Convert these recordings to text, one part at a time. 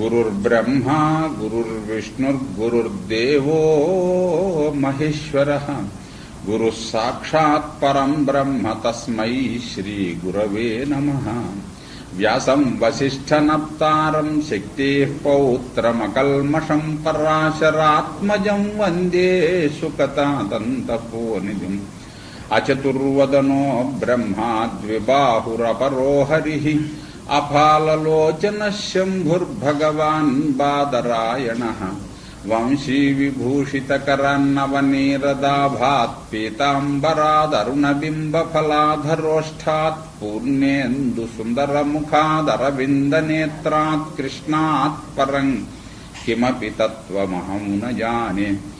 गुरुर्ब्रह्मा गुरुर्विष्णुर्गुरुर्देवो महेश्वर। गुरुः साक्षात् परम् ब्रह्म नम श्रीगुरवे नमः। व्यासम् शक्ति शक्तेः पौत्रमकल्मषम् पराशरात्मजम् वंदे सुकतादन्तपोनिधिम्। अचतुर्वदनो ब्रह्मा द्विबाहुरपरो हरि। अफाललोचनः शम्भुर्भगवान् बादरायणः वंशी विभूषितकरान्नवनीरदाभात् पीताम्बरादरुणबिम्बफलाधरोष्ठात् पूर्णेन्दुसुन्दरमुखादरविन्दनेत्रात् कृष्णात् परम् किमपि तत्त्वमहं न जाने।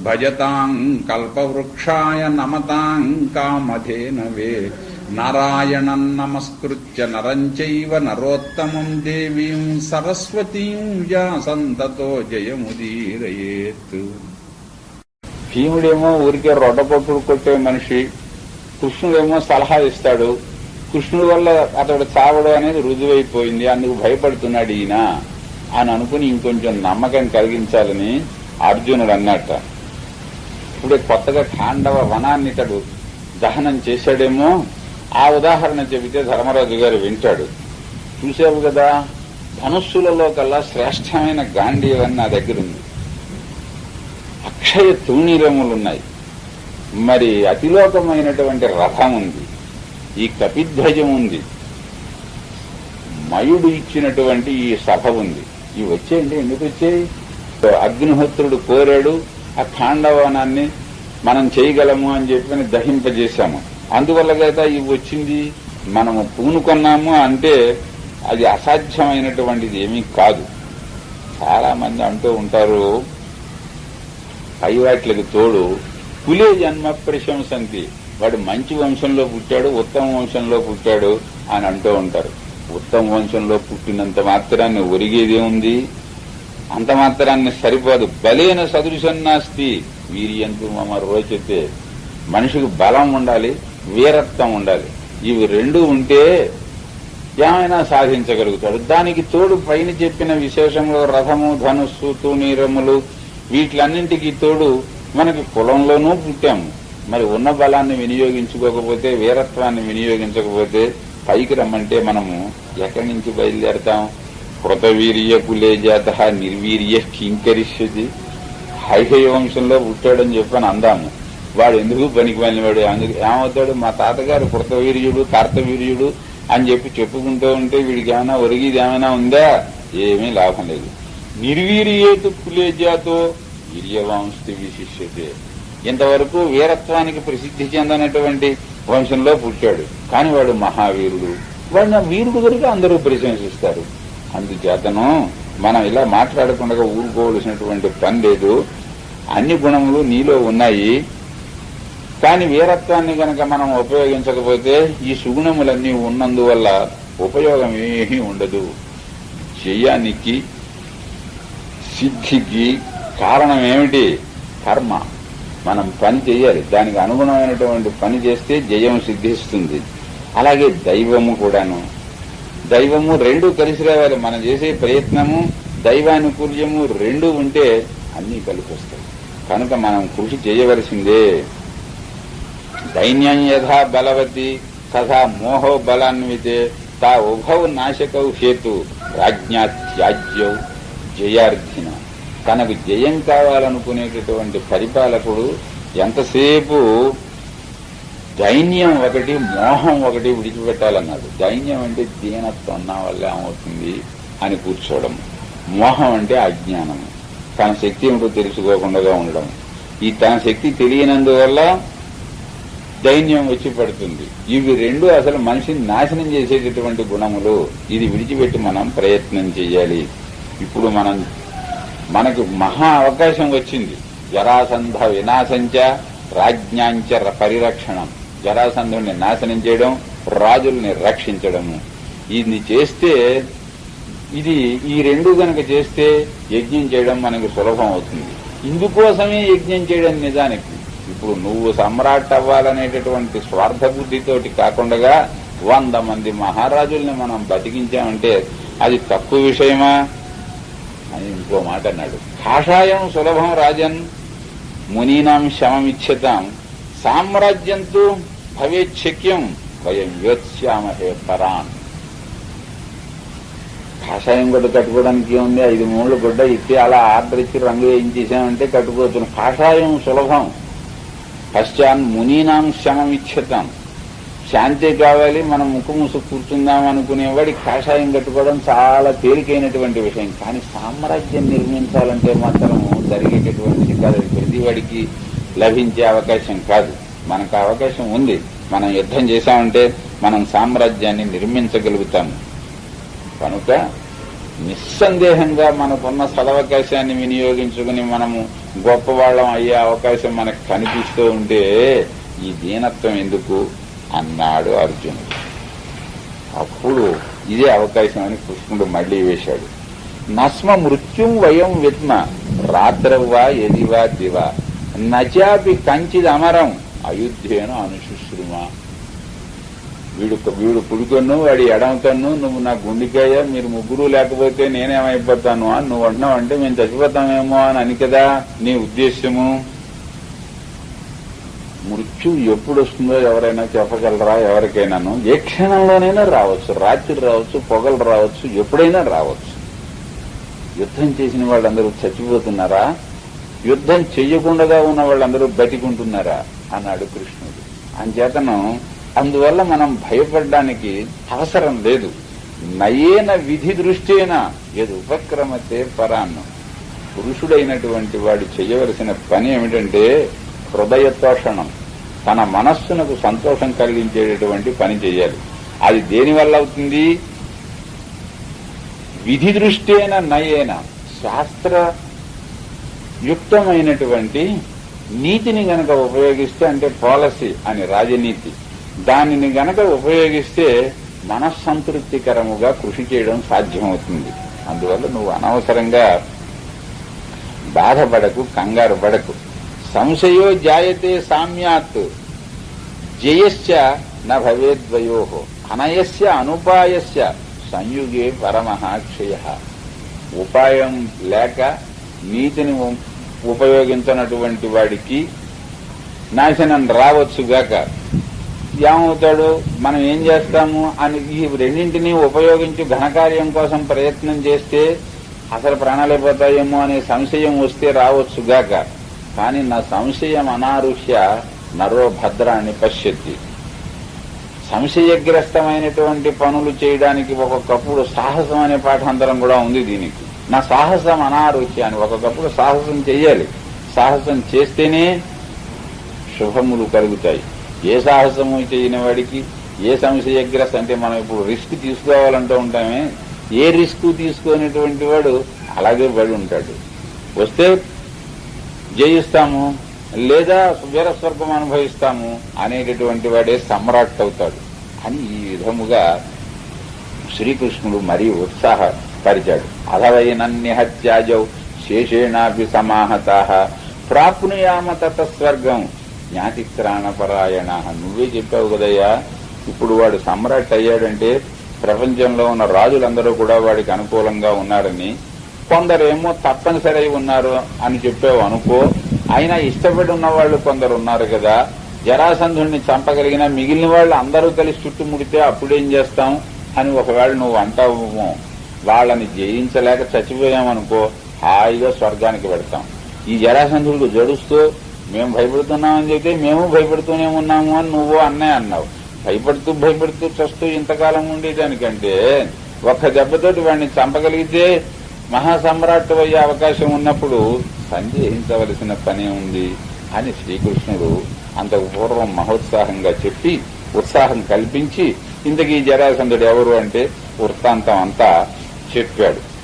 భజతాం కల్పవృక్షాయ నమతాం కామధేనవే. నారాయణం నమస్కృత్య నరంచైవ నరోత్తమం దేవీం సరస్వతీం వ్యాసంతతో జయముదీరయేత్. భీముడేమో ఊరికే రొడ్డపొట్టుడు కొట్టే మనిషి కృష్ణుడేమో సలహా ఇస్తాడు. కృష్ణుడి వల్ల అతడు చావడం అనేది రుజువైపోయింది అందుకు భయపడుతున్నాడు ఈయన. అని అనుకుని ఇంకొంచెం నమ్మకం కలిగించాలని అర్జునుడు అన్నట్ట. ఇప్పుడే కొత్తగా ఖాండవ వనాన్ని ఇతడు దహనం చేశాడేమో. ఆ ఉదాహరణ చెబితే ధర్మరాజు గారు వింటాడు. చూసావు కదా ధనుస్సులలో కల్లా శ్రేష్టమైన గాంధీవని నా దగ్గర ఉంది. అక్షయ తూణీరములున్నాయి. మరి అతిలోకమైనటువంటి రథం ఉంది. ఈ కపిధ్వజం ఉంది. మయుడు ఇచ్చినటువంటి ఈ సభ ఉంది. ఇవి వచ్చేయండి ఎందుకు వచ్చాయి? అగ్నిహోత్రుడు కోరాడు ఆ ఖాండవనాన్ని మనం చేయగలము అని చెప్పి దహింపజేశాము. అందువల్ల కదా ఇవి వచ్చింది మనము పూనుకున్నాము అంటే అది అసాధ్యమైనటువంటిది ఏమీ కాదు. చాలా మంది అంటూ ఉంటారు పైవాట్లకి తోడు పులే జన్మ ప్రశంసంతి. వాడు మంచి వంశంలో పుట్టాడు ఉత్తమ వంశంలో పుట్టాడు అని అంటూ ఉంటారు. ఉత్తమ వంశంలో పుట్టినంత మాత్రాన్ని ఒరిగేదేముంది అంత మాత్రాన్ని సరిపోదు. బలేన సదృశన్నాస్తి వీరియంతు మమ రోచతే మనిషికి బలం ఉండాలి వీరత్వం ఉండాలి. ఇవి రెండు ఉంటే ఏమైనా సాధించగలుగుతాడు. దానికి తోడు పైన చెప్పిన విశేషంలో రథము ధనుస్సు తూనీరములు వీటిలన్నింటికి తోడు మనకి కులంలోనూ పుట్టాము మరి ఉన్న బలాన్ని వినియోగించుకోకపోతే వీరత్వాన్ని వినియోగించకపోతే పైకి రమ్మంటే మనము ఎక్కడి నుంచి బయలుదేరతాం? కృతవీర్యకులే కులేజాత నిర్వీర్య కింకరిష్యతి. హైహయ వంశంలో పుట్టాడని చెప్పని అందాము. వాడు ఎందుకు పనికి వాడు అందుకు ఏమవుతాడు? మా తాతగారు కృతవీర్యుడు కార్తవీర్యుడు అని చెప్పి చెప్పుకుంటూ ఉంటే వీడికి ఏమైనా ఒరిగిది ఏమైనా ఉందా? ఏమీ లాభం లేదు. నిర్వీర్యేతు కులేజాతో వీర్యవంశి విశిష్యతే. ఇంతవరకు వీరత్వానికి ప్రసిద్ధి చెందనటువంటి వంశంలో పుట్టాడు. కానీ వాడు మహావీరుడు. వాడిని వీరుడు కనుక అందరూ ప్రశంసిస్తారు. అందుచేతను మనం ఇలా మాట్లాడకుండా ఊరుకోవలసినటువంటి పని లేదు. అన్ని గుణములు నీలో ఉన్నాయి. కానీ వీరత్వాన్ని గనక మనం ఉపయోగించకపోతే ఈ సుగుణములన్నీ ఉన్నందువల్ల ఉపయోగం ఏమీ ఉండదు. జయానికి సిద్ధికి కారణం ఏమిటి? కర్మ. మనం పని చేయాలి దానికి అనుగుణమైనటువంటి పని చేస్తే జయం సిద్ధిస్తుంది. అలాగే దైవము కూడాను. దైవము రెండు కలిసి రావాలి. మనం చేసే ప్రయత్నము దైవానుకూల్యము రెండు ఉంటే అన్నీ కలిసి వస్తాయి కనుక మనం కృషి చేయవలసిందే. దైన్యం యథా బలవతి తథా మోహో బలాన్వితే తా ఉభౌ నాశకౌ హేతు రాజ్ఞా త్యాజ్యౌ జయార్థిన తనకు జయం కావాలనుకునేటటువంటి పరిపాలకుడు ఎంతసేపు దైన్యం ఒకటి మోహం ఒకటి విడిచిపెట్టాలన్నాడు. దైన్యం అంటే దీనత్వం నా వల్ల ఏమవుతుంది అని కూర్చోవడం. మోహం అంటే అజ్ఞానం. తన శక్తి ఏమిటో తెలుసుకోకుండా ఉండడం. ఈ తన శక్తి తెలియనందువల్ల దైన్యం వచ్చి పడుతుంది. ఇవి రెండు అసలు మనిషిని నాశనం చేసేటటువంటి గుణములు. ఇది విడిచిపెట్టి మనం ప్రయత్నం చేయాలి. ఇప్పుడు మనం మనకు మహా అవకాశం వచ్చింది. జరాసంధ వినాశంచ రాజ్ఞాంచ ర- పరిరక్షణం. జరాసంధుడిని నాశనం చేయడం రాజుల్ని రక్షించడము. ఇది చేస్తే ఇది ఈ రెండు గనక చేస్తే యజ్ఞం చేయడం మనకు సులభం అవుతుంది. ఇందుకోసమే యజ్ఞం చేయడం నిజానికి. ఇప్పుడు నువ్వు సమ్రాట్ అవ్వాలనేటటువంటి స్వార్థ బుద్ధితోటి కాకుండా వంద మంది మహారాజుల్ని మనం బతికించామంటే అది తక్కువ విషయమా? అని ఇంకో మాట అన్నాడు. కాషాయం సులభం రాజన్ మునీనాం శమమిచ్చతాం సామ్రాజ్యంతో భవేచ్ఛక్యం వయం యోత్స్యామహే పరాన్. కాషాయం గుడ్డ కట్టుకోవడానికి ఏముంది? ఐదు మూడు గుడ్డ ఇచ్చి అలా ఆర్డర్ ఇచ్చి రంగు వేయించేసామంటే కట్టుకోవచ్చు కాషాయం సులభం. పశ్చాన్ మునీనాం శమం ఇచ్చతాం శాంతి కావాలి మనం ముక్కు మూసు కూర్చుందాం అనుకునేవాడి కాషాయం కట్టుకోవడం చాలా తేలికైనటువంటి విషయం. కానీ సామ్రాజ్యం నిర్మించాలంటే మాత్రం జరిగేటటువంటి కాదు ప్రతివాడికి లభించే అవకాశం కాదు. మనకు అవకాశం ఉంది. మనం యుద్ధం చేశామంటే మనం సామ్రాజ్యాన్ని నిర్మించగలుగుతాము కనుక నిస్సందేహంగా మనకున్న సదవకాశాన్ని వినియోగించుకుని మనము గొప్పవాళ్ళం అయ్యే అవకాశం మనకు కనిపిస్తూ ఉంటే ఈ దీనత్వం ఎందుకు? అన్నాడు అర్జునుడు. అప్పుడు ఇదే అవకాశం అని కృష్ణుడు మళ్ళీ వేశాడు. నస్మ మృత్యుం వయం విత్మ రాత్రవ్వా ఎదివా దివా. నచాపి కంచిది అమరం అయుధ్యేను అనుశుశ్రుమ వీడు వీడు పుడుకొన్ను వాడి ఎడమతన్ను నువ్వు నా గుండెకాయ మీరు ముగ్గురు లేకపోతే నేనేమైపోతాను అని నువ్వు అంటున్నావు అంటే మేము చచ్చిపోతామేమో అని అని కదా నీ ఉద్దేశ్యము. మృత్యు ఎప్పుడు వస్తుందో ఎవరైనా చెప్పగలరా ఎవరికైనాను? ఏ క్షణంలోనైనా రావచ్చు. రాత్రి రావచ్చు పొగలు రావచ్చు ఎప్పుడైనా రావచ్చు. యుద్ధం చేసిన వాళ్ళందరూ చచ్చిపోతున్నారా? యుద్ధం చెయ్యకుండా ఉన్న వాళ్ళందరూ బతికుంటున్నారా? అన్నాడు కృష్ణుడు. అంచేతను అందువల్ల మనం భయపడడానికి అవసరం లేదు. నయేన విధి దృష్టేన ఏది ఉపక్రమతే పరాన్ను. పురుషుడైనటువంటి వాడు చేయవలసిన పని ఏమిటంటే హృదయ తోషణం తన మనస్సునకు సంతోషం కలిగించేటటువంటి పని చేయాలి. అది దేనివల్ల అవుతుంది? విధి దృష్ట్యేన నయేన. శాస్త్ర యుక్తమైనటువంటి నీతిని గనక ఉపయోగిస్తే అంటే పాలసీ అని రాజనీతి. దానిని గనక ఉపయోగిస్తే మనస్సంతృప్తికరముగా కృషి చేయడం సాధ్యమవుతుంది. అందువల్ల నువ్వు అనవసరంగా బాధపడకు కంగారు పడకు. సంశయో జాయతే సామ్యాత్. జయశ్చ న భవేద్వయో. అనయస్య అనుపాయస్య సంయుగే పరమః క్షయ ఉపాయం లేక నీతిని ఉపయోగించినటువంటి వాడికి నాశనం రావచ్చుగాక ఏమవుతాడు? మనం ఏం చేస్తాము? అని ఈ రెండింటినీ ఉపయోగించి ఘనకార్యం కోసం ప్రయత్నం చేస్తే అసలు ప్రాణాలైపోతాయేమో అనే సంశయం వస్తే రావచ్చుగాక కానీ నా సంశయం అనారుహ్య నరో భద్రాన్ని పశ్యతి. సంశయగ్రస్తమైనటువంటి పనులు చేయడానికి ఒక్కొక్కప్పుడు సాహసం అనే పాఠాంతరం కూడా ఉంది దీనికి. నా సాహసం అనారోగ్యాన్ని అని ఒక్కొక్కప్పుడు సాహసం చేయాలి సాహసం చేస్తేనే శుభములు కలుగుతాయి. ఏ సాహసము చేయని వాడికి ఏ సంశయగ్రస్త అంటే మనం ఇప్పుడు రిస్క్ తీసుకోవాలంటూ ఉంటామే ఏ రిస్క్ తీసుకునేటువంటి వాడు అలాగే పడి ఉంటాడు. వస్తే జయిస్తాము లేదా వీరస్వర్గం అనుభవిస్తాము అనేటటువంటి వాడే సమ్రాట్ అవుతాడు. అని ఈ విధముగా శ్రీకృష్ణుడు మరీ పరిచాడు. ఉత్సాహపరిచాడు అధవైనన్యహత్యాజౌ శేషేణాపి సమాహత. ప్రాప్నుయామ తత స్వర్గం. జ్ఞాతిత్రాణపరాయణ నువ్వే చెప్పావు కదయ్యా ఇప్పుడు వాడు సమ్రాట్ అయ్యాడంటే ప్రపంచంలో ఉన్న రాజులందరూ కూడా వాడికి అనుకూలంగా ఉన్నారని కొందరేమో తప్పనిసరి అయి ఉన్నారు అని చెప్పావు అనుకో అయినా ఇష్టపడి ఉన్న వాళ్ళు కొందరు ఉన్నారు కదా. జరాసంధుణ్ణి చంపగలిగిన మిగిలిన వాళ్ళు అందరూ కలిసి చుట్టుముడితే అప్పుడేం చేస్తాం అని ఒకవేళ నువ్వు అంటావు వాళ్ళని జయించలేక చచ్చిపోయామనుకో హాయిగా స్వర్గానికి పెడతాం. ఈ జరాసంధుడు జడుస్తూ మేము భయపడుతున్నామని చెప్తే మేము భయపడుతూనే ఉన్నాము అని నువ్వు అన్నే అన్నావు. భయపడుతూ భయపడుతూ చస్తూ ఇంతకాలం ఉండేదానికంటే ఒక్క దెబ్బతోటి వాడిని చంపగలిగితే మహాసమ్రాట్ అయ్యే అవకాశం ఉన్నప్పుడు సందేహించవలసిన పనే ఉంది అని శ్రీకృష్ణుడు అంతకు పూర్వం మహోత్సాహంగా చెప్పి ఉత్సాహం కల్పించి ఇంతకీ జరాసంధుడు ఎవరు అంటే వృత్తాంతం అంతా చెప్పాడు.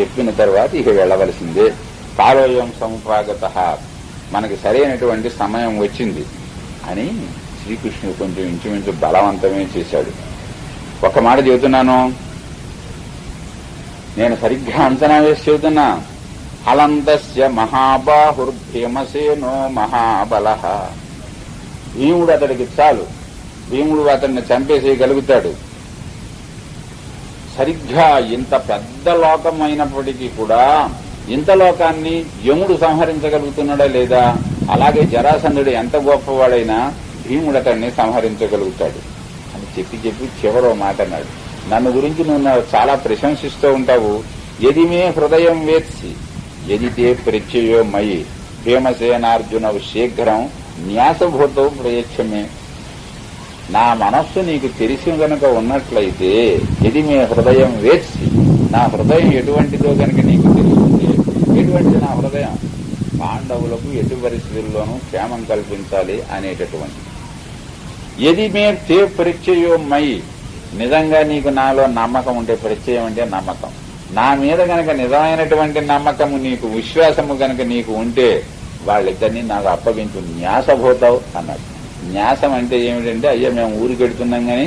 చెప్పిన తర్వాత ఇక వెళ్ళవలసిందే. కాలోయం సముపాగత. మనకి సరైనటువంటి సమయం వచ్చింది అని శ్రీకృష్ణుడు కొంచెం ఇంచుమించు బలవంతమే చేశాడు. ఒక మాట చెబుతున్నాను. నేను సరిగ్గా అంచనా వేసి చెబుతున్నా. అలంతస్య మహాబాహుర్భీమసేనో మహాబల. భీముడు అతడికి చాలు. భీముడు అతన్ని చంపేసేయగలుగుతాడు. సరిగ్గా ఇంత పెద్ద లోకం అయినప్పటికీ కూడా ఇంత లోకాన్ని యముడు సంహరించగలుగుతున్నాడా లేదా? అలాగే జరాసంధుడు ఎంత గొప్పవాడైనా భీముడు అతన్ని సంహరించగలుగుతాడు. అని చెప్పి చెప్పి చివరో మాట అన్నాడు. నన్ను గురించి నువ్వు చాలా ప్రశంసిస్తూ ఉంటావు. ఎది మే హృదయం వేత్సి ఎదితే ప్రత్యయో మయి. భీమసేనార్జునవు శీఘ్రం న్యాసభూతం ప్రయచ్చమే. నా మనస్సు నీకు తెలిసి గనక ఉన్నట్లయితే ఇది మీ హృదయం వేసి నా హృదయం ఎటువంటిదో గనక నీకు తెలుస్తుంది ఎటువంటి నా హృదయం? పాండవులకు ఎటు పరిస్థితుల్లోనూ క్షేమం కల్పించాలి అనేటటువంటి ఎది మే తే పరిచయో మై? నిజంగా నీకు నాలో నమ్మకం ఉంటే పరిచయం అంటే నమ్మకం. నా మీద గనక నిజమైనటువంటి నమ్మకము నీకు విశ్వాసము గనక నీకు ఉంటే వాళ్ళిద్దరినీ నాకు అప్పగించు న్యాసపోతావు అన్నాడు. న్యాసం అంటే ఏమిటంటే అయ్యా మేము ఊరికి వెడుతున్నాం కానీ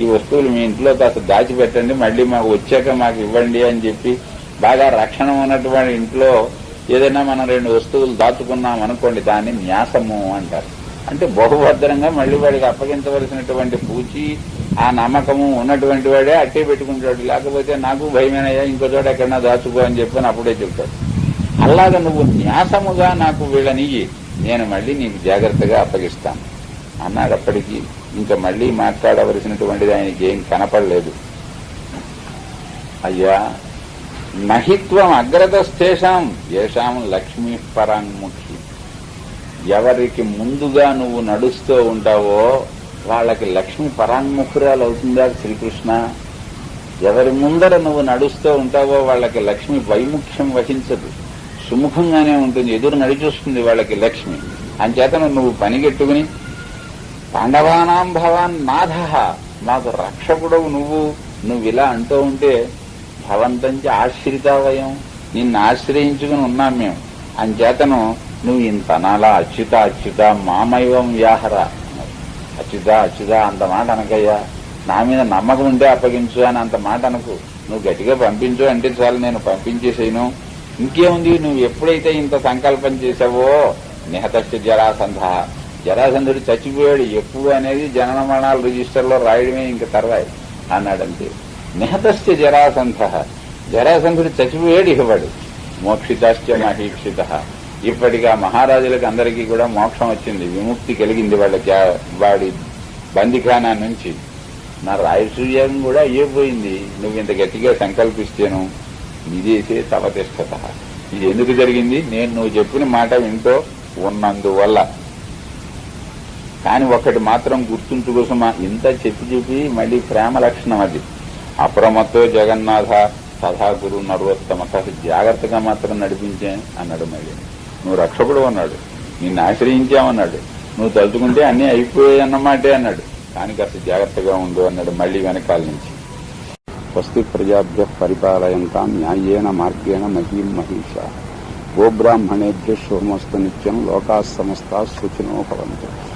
ఈ వస్తువులు మీ ఇంట్లో కాస్త దాచిపెట్టండి మళ్ళీ మాకు వచ్చాక మాకు ఇవ్వండి అని చెప్పి బాగా రక్షణ ఉన్నటువంటి ఇంట్లో ఏదైనా మనం రెండు వస్తువులు దాచుకున్నాం అనుకోండి దాన్ని న్యాసము అంటారు. అంటే బహుభద్రంగా మళ్ళీ వాడికి అప్పగించవలసినటువంటి పూచి ఆ నమ్మకము ఉన్నటువంటి వాడే అట్టే పెట్టుకుంటాడు. లేకపోతే నాకు భయమేనయ్యా ఇంకో చోట ఎక్కడన్నా దాచుకో అని చెప్పని అప్పుడే చెప్తాడు. అలాగ నువ్వు న్యాసముగా నాకు వీళ్ళనియ్యి నేను మళ్ళీ నీకు జాగ్రత్తగా అప్పగిస్తాను. అన్నాడప్పటికీ ఇంకా మళ్ళీ మాట్లాడవలసినటువంటిది ఆయనకి ఏం కనపడలేదు. అయ్యా నహిత్వం అగ్రతస్థేషాం ఏషాం లక్ష్మీ పరాంగ్ముఖి ఎవరికి ముందుగా నువ్వు నడుస్తూ ఉంటావో వాళ్ళకి లక్ష్మి పరాంగ్ముఖురాలు అవుతుందా శ్రీకృష్ణ? ఎవరి ముందర నువ్వు నడుస్తూ ఉంటావో వాళ్ళకి లక్ష్మి వైముఖ్యం వహించదు. సుముఖంగానే ఉంటుంది ఎదురు నడిచొస్తుంది వాళ్ళకి లక్ష్మి. అంచేతను నువ్వు పనిగెట్టుకుని పాండవానాం భవాన్ నాథ మాకు రక్షకుడవు నువ్వు. నువ్వు ఇలా అంటూ ఉంటే భవంతంచి ఆశ్రితావయం నిన్ను ఆశ్రయించుకుని ఉన్నాం మేము. అంచేతను నువ్వు ఇంత అనాలా అచ్యుత అచ్యుత మామైవం వ్యాహర. అచ్యుత అచ్యుత అంత మాట అనకయ్యా. నా మీద నమ్మకం ఉంటే అప్పగించు అని అంత మాట అనకు. నువ్వు గట్టిగా పంపించు అంటే చాలు నేను పంపించేసేను. ఇంకేముంది? నువ్వు ఎప్పుడైతే ఇంత సంకల్పం చేసావో నిహతస్థ జరాసంధ. జరాసంధుడు చచ్చిపోయాడు ఎప్పుడు అనేది జనన మరణాల రిజిస్టర్లో రాయడమే ఇంక తర్వాయి అన్నాడంతే. నిహతశ్చ జరాసంధ. జరాసంధుడు చచ్చిపోయాడు ఇవ్వడు మోక్షితాశ్చ మహీక్షిత. ఇప్పటిగా మహారాజులకు అందరికీ కూడా మోక్షం వచ్చింది విముక్తి కలిగింది వాళ్ళకి వాడి బందిఖానా నుంచి. నా రాయసూర్యం కూడా అయ్యిపోయింది నువ్వు ఇంత గట్టిగా సంకల్పిస్తేను నిదేసే తపతిష్టత ఇది ఎందుకు జరిగింది? నేను నువ్వు చెప్పిన మాట వింటూ ఉన్నందువల్ల. కానీ ఒకటి మాత్రం గుర్తుంచుకోసమా? ఇంత చెప్పి చెప్పి మళ్ళీ ప్రేమ లక్షణం అది. అప్రమత్తో జగన్నాథ సదా గురు నరోత్తమ కాస్త జాగ్రత్తగా మాత్రం నడిపించే అన్నాడు మళ్ళీ. నువ్వు రక్షకుడు అన్నాడు. నిన్ను ఆశ్రయించామన్నాడు. నువ్వు తలుచుకుంటే అన్నీ అయిపోయాయి అన్నమాటే అన్నాడు. కానీ కాస్త జాగ్రత్తగా ఉండు అన్నాడు మళ్ళీ వెనకాల నుంచి. స్వస్తి ప్రజాభ్య పరిపాలయంతాం న్యాయేన మార్గేణ మహీం మహిష. గోబ్రాహ్మణేభ్య శుభమస్తు నిత్యం లోకా సమస్త సుఖినో భవంతు.